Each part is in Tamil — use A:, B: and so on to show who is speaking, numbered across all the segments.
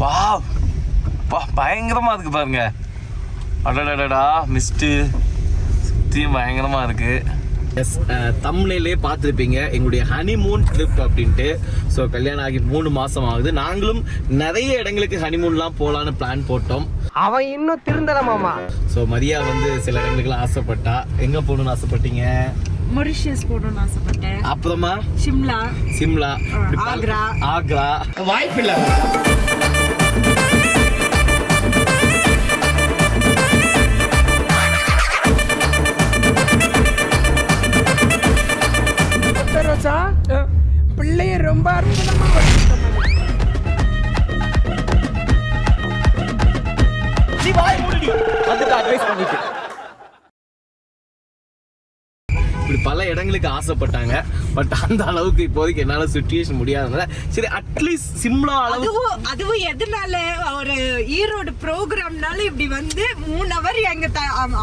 A: வா பா பயங்கரமா இருக்கு பாருங்க. அடடடடா மிஸ்ட்டு சுத்தியும் பயங்கரமா இருக்கு. எஸ் தமிழ்லே பார்த்துருப்பீங்க. எங்களுடைய ஹனிமூன் ட்ரிப் அப்படின்ட்டு. ஸோ கல்யாணம் ஆகி மூணு மாசம் ஆகுது. நாங்களும் நிறைய இடங்களுக்கு ஹனிமூன்லாம் போகலான்னு பிளான் போட்டோம்.
B: அவன் இன்னும் திருந்தல மாமா.
A: ஸோ மரியா வந்து சில இடங்களுக்குலாம் ஆசைப்பட்டா. எங்க போகணும்னு ஆசைப்பட்டீங்க?
C: மொரிஷியஸ் போகணும்னு ஆசைப்பட்டேன்.
A: அப்புறமா?
C: சிம்லா.
A: சிம்லா.
C: ஆக்ரா.
A: ஆக்ரா. வாய்ப்பில்லை. பல இடங்களுக்கு ஆசைப்பட்டாங்க. பட் அந்த அளவுக்கு இப்போதைக்கு என்னால சுச்சுவேஷன் முடியாதனால சரி அட்லீஸ்ட் சிம்லா அளவு
C: அதுவும் அதுவும் எதனால ஒரு ஈரோடு ப்ரோக்ராம்னால இப்படி வந்து மூணு அவர் எங்க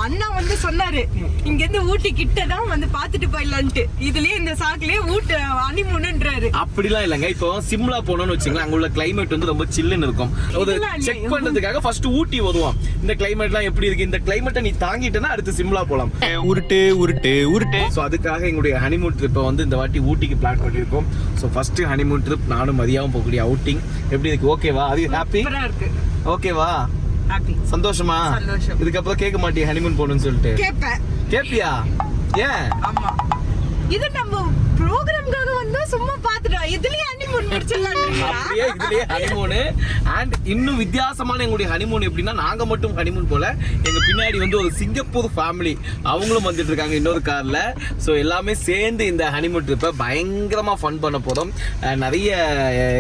C: அண்ணா வந்து சொன்னாரு. இங்க இருந்து ஊட்டி கிட்ட தான் வந்து பாத்துட்டு போயிடலான்ட்டு. இதுலயே இந்த சாக்குலயே ஊட்டு அனிமுன்ன்றாரு
A: அப்படிலாம் இல்லைங்க. இப்போ சிம்லா போனோம்னு வச்சுங்களேன் அங்க உள்ள கிளைமேட் வந்து ரொம்ப சில்லுன்னு இருக்கும். ஒரு? செக் பண்றதுக்காக ஃபர்ஸ்ட் ஊட்டி வருவோம் இந்த கிளைமேட்லாம் எப்படி இருக்கு? இந்த கிளைமேட்டை நீ தாங்கிட்டேன்னா அடுத்து சிம்லா போலாம்.
D: உருட்டு உருட்டு உருட்டு.
A: ஸோ அதுக்காக எங்களுடைய ஹனிமூன் ட்ரிப்பை வந்து இந்த வாட்டி ஊட்டிக்கு பிளான் பண்ணியிருக்கோம். ஸோ ஃபர்ஸ்ட் ஹனிமூன் ட்ரிப் நானும் மதியாவும் போகக்கூடிய அவுட்டிங் எப்படி இருக்கு? ஓகேவா அது ஹாப்பி ஓகேவா சந்தோஷமா. இதுக்கப்புறம் கேட்க மாட்டியா ஹனிமூன் போகணும்னு சொல்லிட்டு? கேப்பியா? ஏன்?
C: இது நம்ம ப்ரோக்ராம்காக வந்தா சும்மா பாத்துட்டோம் இதுலயே
A: அப்படியே இதுலயே ஹனிமூனு அண்ட் இன்னும் வித்தியாசமான எங்களுடைய ஹனிமூன் எப்படின்னா நாங்க மட்டும் ஹனிமூன் போல எங்க பின்னாடி வந்து ஒரு சிங்கப்பூர் ஃபேமிலி அவங்களும் வந்துட்டு இருக்காங்க இன்னொரு கார்ல ஸோ எல்லாமே சேர்ந்து இந்த ஹனிமூன் ட்ரிப்பை பயங்கரமா ஃபன் பண்ண போறோம். நிறைய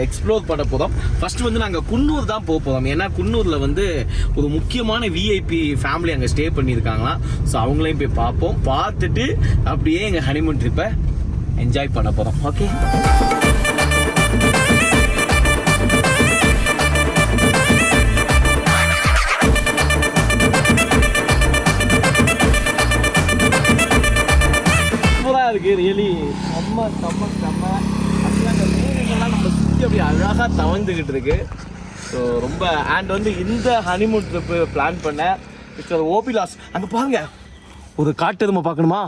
A: எக்ஸ்ப்ளோர் பண்ண போறோம். ஃபர்ஸ்ட் வந்து நாங்க குன்னூர் தான் போக போறோம். ஏன்னா குன்னூர்ல வந்து ஒரு முக்கியமான விஐபி ஃபேமிலி அங்க ஸ்டே பண்ணியிருக்காங்களாம். ஸோ அவங்களையும் போய் பார்ப்போம். பார்த்துட்டு அப்படியே எங்க ஹனிமூன் ட்ரிப்பை என்ஜாய் பண்ண போறோம். ஓகே ரியலி செம்ம செம்ம செம்ம. ஆக்சுவலாக அந்த மீனுங்கெல்லாம் நம்ம சுற்றி அப்படி அழகாக தவழ்ந்துக்கிட்டு இருக்கு. ஸோ ரொம்ப அண்ட் வந்து இந்த ஹனிமூன் ட்ரிப்பு பிளான் பண்ண மிஸ்டர் ஓபிலாஸ் அங்கே பாருங்க. ஒரு காட்டெருமை பார்க்கணுமா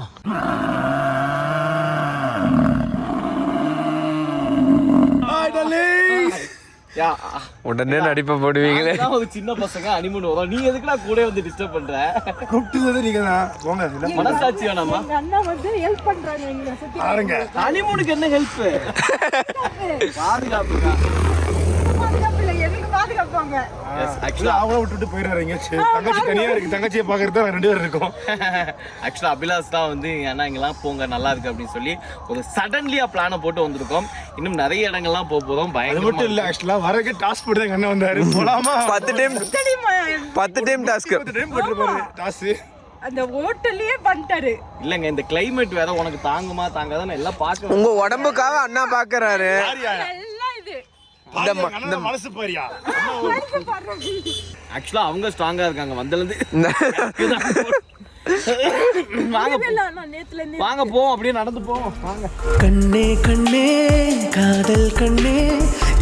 A: யா
D: உடனே நடிப்பை போடுவீங்களே.
A: ஒரு சின்ன பசங்க ஹனிமூன் வரோம். நீ எதுக்குடா கூட வந்து டிஸ்டர்ப் பண்ற?
E: கூப்பிட்டது நீங்க தான். போங்க இல்ல
A: மனசாட்சி வேணாமா?
C: அண்ணா வந்து ஹெல்ப் பண்றாங்க
E: பாருங்க.
A: ஹனிமூனுக்கு என்ன ஹெல்ப் பாதுகாப்புக்கா?
C: பாதுகாப்பாங்க.
E: ஆக்சுவலா அவங்கள விட்டுட்டு போயிடுறாங்க தங்கச்சி தனியா இருக்கு தங்கச்சியை பாக்குறது தான் ரெண்டு பேர் இருக்கோம்.
A: ஆக்சுவலா அபிலாஷ் தான் வந்து அண்ணா இங்கெல்லாம் போங்க நல்லா இருக்கு அப்படின்னு சொல்லி ஒரு சடன்லியா பிளானை போட்டு வந்திருக்கோம். இன்னும் நிறைய இடங்கள்லாம் போக போறோம்
E: அது
A: பயங்கரமா
E: மட்டும் இல்ல ஆக்சுவலா வரக்கு டாஸ்க் போட்டு தான் வந்தாரு. போலாமா?
D: பத்து டைம் பத்து டைம் டாஸ்க்
E: பத்து டைம் போட்டுருப்பாரு டாஸ்
C: அந்த ஹோட்டல்லயே பண்ணிட்டாரு
A: இல்லங்க இந்த கிளைமேட் வேற உனக்கு தாங்குமா தாங்காதான் எல்லாம் பார்க்க
D: உங்க உடம்புக்காக அண்ணா பாக்குறாரு. இந்த
E: மனசு பாரியா
A: ஆக்சுவலா அவங்க ஸ்ட்ராங்கா இருக்காங்க வந்ததுல
D: இந்த-
A: வாங்க வாங்க போவோம் அப்படியே நடந்து போவோம் வாங்க.
F: கண்ணே கண்ணே காதல் கண்ணே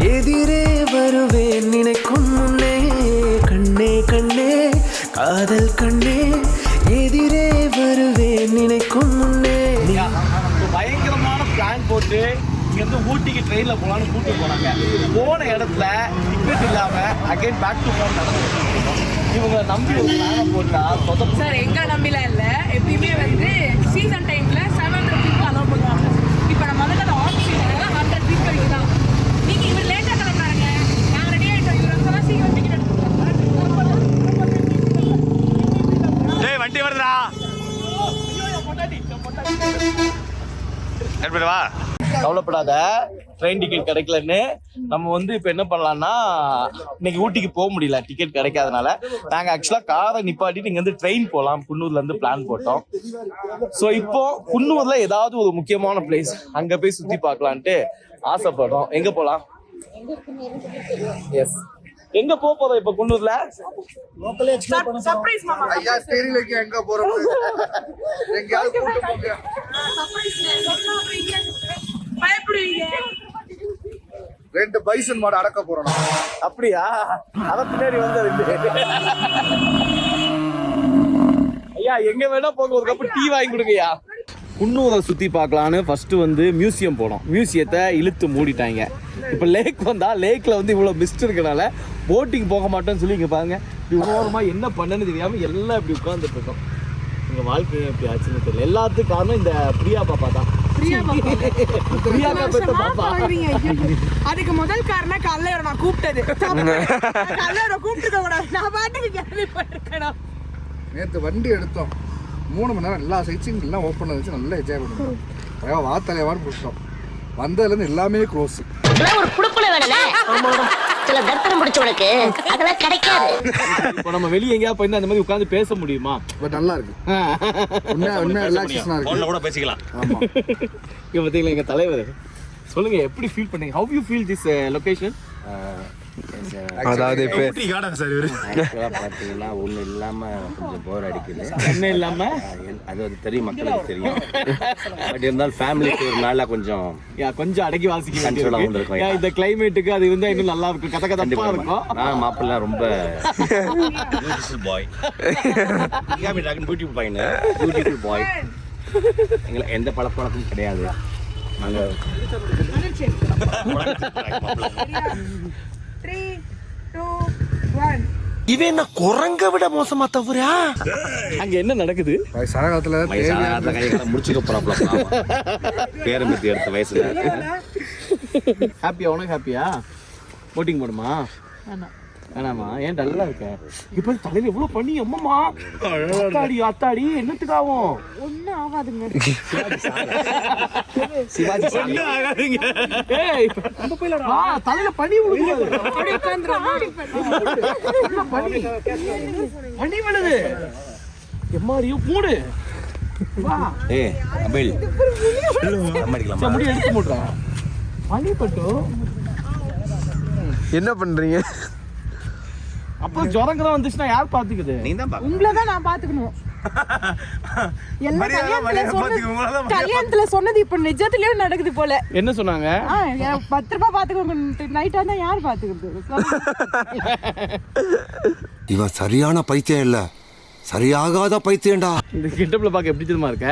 F: எதிரே வருவேன் நினைக்கும் முன்னே. கண்ணே கண்ணே காதல் கண்ணே எதிரே வருவேன் நினைக்கும் முன்னே.
A: பயங்கரமான பிளான் போட்டு இங்கேருந்து ஊட்டிக்கு ட்ரெயினில் போகலான்னு கூட்டு போனாங்க. போன இடத்துல டிக்கெட் இல்லாம அகைன் பேக் டு ஹோம் நடந்து இவங்க நம்பி ஒரு பிளானை போட்டா சொதப்பு.
C: சார் எங்க நம்பில இல்ல. எப்பயுமே வந்து சீசன் டைம்ல செவன் ஹண்ட்ரட் பீப்புள் அலோவ் பண்ணுவாங்க. இப்போ நம்ம வந்து ஆஃப் சீசன் ஹண்ட்ரட் பீப்புள் வரைக்கும் தான் நீங்க இவர் லேட்டா கிளம்புறாங்க நாங்க ரெடி ஆயிட்டோம். இவர் வந்து சீக்கிரம் டிக்கெட்
D: டேய் வண்டி வருதா வா.
A: கவலைப்படாத. ட்ரெயின் டிக்கெட் கிடைக்கலன்னு. நம்ம வந்து இப்போ என்ன பண்ணலாம்னா இன்னைக்கு ஊட்டிக்கு போக முடியல. டிக்கெட் கிடைக்காதனால நாங்க ஆக்சுவலா காரை நிப்பாட்டிட்டு இங்க இருந்து ட்ரெயின் போகலாம் குன்னூர்ல இருந்து பிளான் போட்டோம். ஸோ இப்போ குன்னூர்ல ஏதாவது ஒரு முக்கியமான பிளேஸ் அங்க போய் சுத்தி பார்க்கலான்ட்டு ஆசைப்படுறோம். எங்க போலாம்? எஸ் எங்க போக போறோம் இப்ப குன்னூர்ல?
C: சர்ப்ரைஸ் மாமா.
E: ஐயா வைக்க எங்க போறோம் எங்கயாவது கூட்டு போங்க.
C: பயப்படுவீங்க.
E: ரெண்டு பைசன் மாடு அடக்க போறோம்.
A: அப்படியா? அத பின்னாடி வந்தது ஐயா எங்க வேணா போங்க ஒரு கப்பு டீ வாங்கி கொடுங்கய்யா. குன்னூரை சுத்தி பார்க்கலான்னு ஃபர்ஸ்ட் வந்து மியூசியம் போனோம். மியூசியத்தை இழுத்து மூடிட்டாங்க. இப்போ லேக் வந்தா லேக்ல வந்து இவ்வளவு மிஸ்ட் இருக்கனால போட்டிங் போக மாட்டோம்னு சொல்லி இங்க பாருங்க. இப்படி ஓரமா என்ன பண்ணன்னு தெரியாம எல்லாம் இப்படி உட்கார்ந்துட்டு இருக்கோம். எங்க வாழ்க்கை எப்படி ஆச்சுன்னு தெரியல. எல்லாத்துக்கும் காரணம் இந்த பிரியா பாப்பா தான்.
C: அதுக்கு முதல் காரணம் கல்லையோட நான் கூப்பிட்டது. கல்லையோட கூப்பிட்டு கூடாது. நான் பாட்டுக்கு கிளம்பி போயிருக்கணும்
E: நேத்து வண்டி எடுத்தோம். மூணு மணி நேரம் எல்லா சைட்ஸையும் எல்லாம் ஓப்பன் வச்சு நல்லா என்ஜாய் அழகா வாத்தலையாவான்னு கொடுத்தோம் வந்ததுலேருந்து எல்லாமே க்ளோஸ்
G: ஒரு குடுப்புல சில தர்த்தனம் பிடிச்சவனுக்கு அதெல்லாம் கிடைக்காது.
A: இப்போ நம்ம வெளியே எங்கேயா போயிருந்தா அந்த மாதிரி உட்காந்து பேச முடியுமா?
E: பட் நல்லா இருக்கு. உண்மையா உண்மையா ரிலாக்ஸேஷனாக இருக்கு.
D: கூட பேசிக்கலாம்.
E: ஆமா.
A: இங்க பார்த்தீங்களா எங்க தலைவர். சொல்லுங்க எப்படி ஃபீல் பண்ணீங்க? How you feel this location
D: அதாவது இப்ப
H: பார்த்தீங்கன்னா ஒன்றும் இல்லாமல் கொஞ்சம் போர் அடிக்குது.
A: என்ன இல்லாம?
H: அது அது தெரியும் மக்களுக்கு தெரியும். பட் இருந்தாலும் ஃபேமிலிக்கு ஒரு நாளாக கொஞ்சம்
A: கொஞ்சம் அடக்கி வாசிக்க வேண்டியிருக்கு.
H: இருக்கும்.
A: இந்த கிளைமேட்டுக்கு அது வந்து இன்னும் நல்லா இருக்கும். கத
H: கண்டிப்பாக
A: இருக்கும்.
H: நான் மாப்பிள்ளை ரொம்ப பியூட்டிஃபுல் பாய் பியூட்டிஃபுல் பாய்னு பியூட்டிஃபுல் பாய் எங்களை எந்த பழப்பழக்கமும் கிடையாது. நாங்கள்
F: இவன் என்ன குரங்க விட மோசமா தவறா?
A: அங்க என்ன நடக்குது?
E: வயசான காலத்தில்
H: வயசான
E: தேவையான
H: அந்த கைகளை முடிச்சுக்க போகிறாப்புல பேரம்பத்தி எடுத்த வயசுல.
A: ஹாப்பியா உனக்கு ஹாப்பியா போட்டிங் போடுமா? வேணாமா ஏன் டல்லா இருக்க? இப்ப தலையில எவ்வளவு பண்ணி அம்மம்மா. அத்தாடி அத்தாடி என்னத்துக்காகும்
C: ஒன்னும் ஆகாதுங்க.
A: சிவாஜி ஏய் ஆ, தலையில பனி விழுது.
C: அப்படியே உட்காந்துரும்
A: பனி? பனி விழுது. எம்மாடியும் மூடு. வா.
H: ஏ அபில்.
A: முடி எடுத்து மூடுறேன் பனி பட்டு.
D: என்ன பண்றீங்க?
A: அப்புறம் ஜுரங்கரம் வந்துச்சுன்னா யார் பாத்துக்குது?
H: நீ தான்
C: உங்களை தான் நான் பாத்துக்கணும். கல்யாணத்துல சொன்னது கல்யாணத்துல சொன்னது இப்ப நிஜத்துலயும் நடக்குது போல.
A: என்ன சொன்னாங்க?
C: பத்து ரூபாய் பாத்துக்கோங்க. நைட்டா தான் யார் பாத்துக்கிறது?
I: இவன் சரியான பைத்தியம் இல்ல. சரியாகாத பைத்தியம்டா.
A: இந்த கிட்டப்ல பார்க்க எப்படி தெரியுமா இருக்க?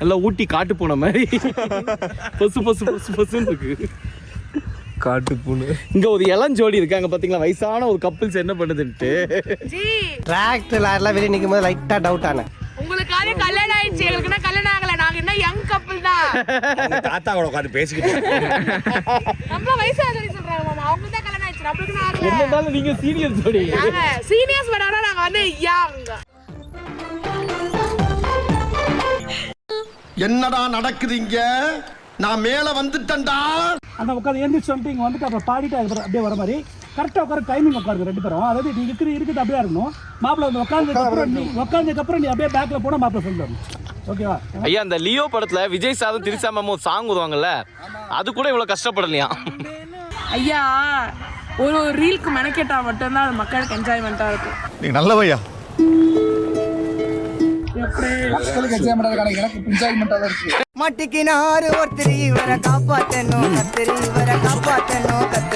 A: நல்லா ஊட்டி காட்டு போன மாதிரி. பொசு பொசு பொசு பொசுன்னு இருக்கு.
D: காட்டு பூனு
A: இங்க ஒரு இளஞ்சோடி இருக்காங்க பாத்தீங்களா? வயசான ஒரு கப்பிள்ஸ் என்ன பண்ணுதுன்ட்டு.
B: டிராக்டர் லாரிலாம் வெளியே நிற்கும் போது லைட்டாக டவுட் ஆனேன்.
C: உங்களுக்காக கல்யாணம் ஆயிடுச்சு. எங்களுக்குன்னா கல்யாணம் ஆகல? நாங்க என்ன யங் கப்பிள் தான்?
H: தாத்தா கூட உட்காந்து பேசிக்கிட்டு
C: நம்ம வயசாக சொல்றாங்க மாமா. அவங்க தான் கல்யாணம் ஆயிடுச்சு. நம்மளுக்கு ஆகல?
A: என்னன்னாலும் நீங்க சீனியர் ஜோடி.
C: சீனியர்ஸ் விட நாங்க வந்து யங்
I: என்னடா நடக்குது இங்க? நான் மேல வந்துட்டேன்டா.
J: அந்த உட்காந்து எழுந்திரிச்சு வந்துட்டு இங்கே வந்துட்டு அப்புறம் பாடிட்டு அதுக்கப்புறம் அப்படியே வர மாதிரி. கரெக்டாக உட்கார டைமிங் உட்காருங்க ரெண்டு பேரும். அதாவது நீ இருக்கிற இருக்குது அப்படியே இருக்கணும். மாப்பிள்ளை வந்து உட்காந்ததுக்கப்புறம் நீ உட்காந்ததுக்கப்புறம் நீ அப்படியே பேக்கில் போனால் மாப்பிள்ளை சொல்லி வரணும். ஓகேவா
A: ஐயா அந்த லியோ படத்துல விஜய் சாரும் திரிசா மேமும் சாங் வருவாங்கல்ல அது கூட இவ்வளவு கஷ்டப்படலையா?
C: ஐயா ஒரு ஒரு ரீலுக்கு மெனக்கெட்டா மட்டும்தான் அது மக்களுக்கு என்ஜாய்மெண்ட்டாக இருக்கும்.
E: நீ நல்லவையா?
J: எப்படி?
E: மக்களுக்கு என்ஜாய் பண்ணுறதுக்கான எனக்கு என்ஜாய்மெண்ட்டாக தான் இருக்கு.
B: மாட்டிக்கினாரு ஒருத்தர் இவரை காப்பாத்தனும் கத்திரி இவரை காப்பாத்தனும் கத்திரி